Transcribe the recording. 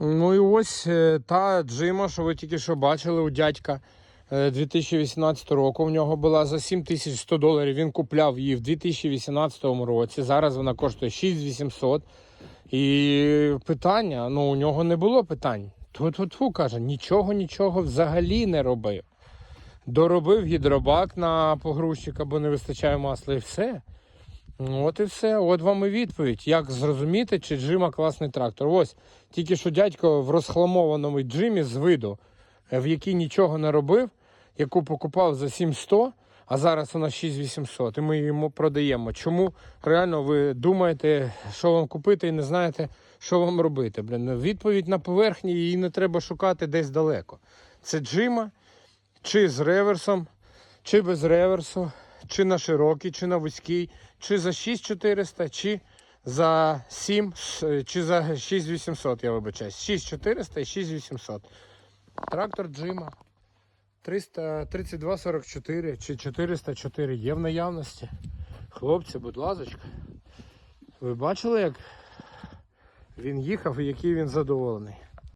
Ну і ось е, та джима, що ви тільки що бачили у дядька е, 2018 року. В нього була за 7100 доларів. Він купляв її в 2018 році. Зараз вона коштує 6800. І питання, ну у нього не було питань. Ту-ту-ту, каже, нічого, нічого взагалі не робив. Доробив гідробак на погрузчика, бо не вистачає масла, і все. Ну, От і все. От вам і відповідь. Як зрозуміти, чи джима класний трактор. Ось тільки що дядько в розхламованому джимі з виду, е, в який нічого не робив, яку покупав за 700, а зараз вона 6800, і ми йому продаємо. Чому реально ви думаєте, що вам купити, і не знаєте, що вам робити? Блін, відповідь на поверхні, її не треба шукати десь далеко. Це джима, чи з реверсом, чи без реверсу, чи на широкий, чи на вузький, чи за 6400, чи за 7, чи за 6800, я вибачаюсь. 6400 і 6800. Трактор Джима 33244 чи 404 є в наявності. Хлопці, будь ласка. Ви бачили, як він їхав і який він задоволений?